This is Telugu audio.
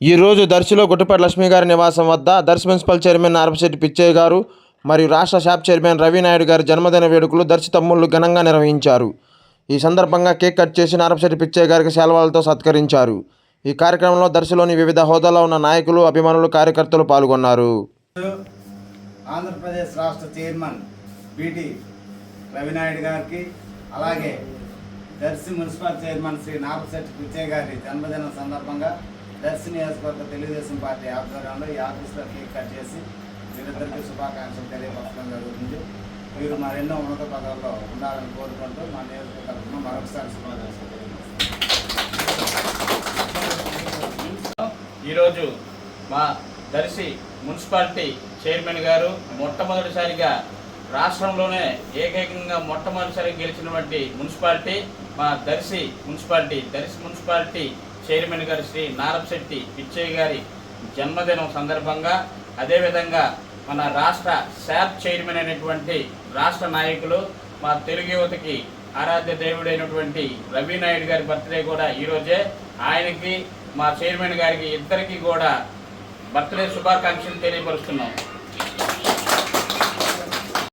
ఈ రోజు దర్శిలో గుట్టపాటి లక్ష్మి గారి నివాసం వద్ద దర్శి మున్సిపల్ చైర్మన్ నారపశెట్టి పిచ్చయ్య గారు మరియు రాష్ట్ర షాప్ చైర్మన్ రవి నాయుడు గారి జన్మదిన వేడుకలు దర్శి తమ్ముళ్ళు ఘనంగా నిర్వహించారు. ఈ సందర్భంగా కేక్ కట్ చేసి నారపశెట్టి పిచ్చయ్య గారికి శాల్వాలతో సత్కరించారు. ఈ కార్యక్రమంలో దర్శిలోని వివిధ హోదాలో ఉన్న నాయకులు అభిమానులు కార్యకర్తలు పాల్గొన్నారు. ఆంధ్రప్రదేశ్ రాష్ట్ర చైర్మన్ బిటి రవినాయుడు గారికి అలాగే దర్శి మున్సిపల్ చైర్మన్ శ్రీ నారపశెట్టి పిచ్చయ్య గారి జన్మదిన సందర్భంగా దర్శి నియోజకవర్గ తెలుగుదేశం పార్టీ ఆధ్వర్యంలో ఈ ఆఫీస్లో కేక్ కట్ చేసి వీరిద్దరికీ శుభాకాంక్షలు తెలియపరచడం జరుగుతుంది. మీరు మరెన్నో ఉన్నత పదవుల్లో ఉండాలని కోరుకుంటూ మా నియోజకవర్గ తరఫున మరొకసారి శుభాకాంక్షలు ఈరోజు మా దర్శి మున్సిపాలిటీ చైర్మన్ గారు మొట్టమొదటిసారిగా రాష్ట్రంలోనే ఏకైకంగా మొట్టమొదటిసారిగా గెలిచినటువంటి మున్సిపాలిటీ మా Darsi municipality Darsi municipality chairman గారు శ్రీ నారపశెట్టి పిచ్చయ్య గారి జన్మదినం సందర్భంగా అదేవిధంగా మన రాష్ట్ర శాప్ చైర్మన్ అయినటువంటి రాష్ట్ర నాయకులు మా తెలుగు యువతకి ఆరాధ్య దేవుడైనటువంటి రవి నాయుడు గారి బర్త్డే కూడా ఈరోజే ఆయనకి మా చైర్మన్ గారికి ఇద్దరికి కూడా బర్త్డే శుభాకాంక్షలు తెలియపరుస్తున్నాం.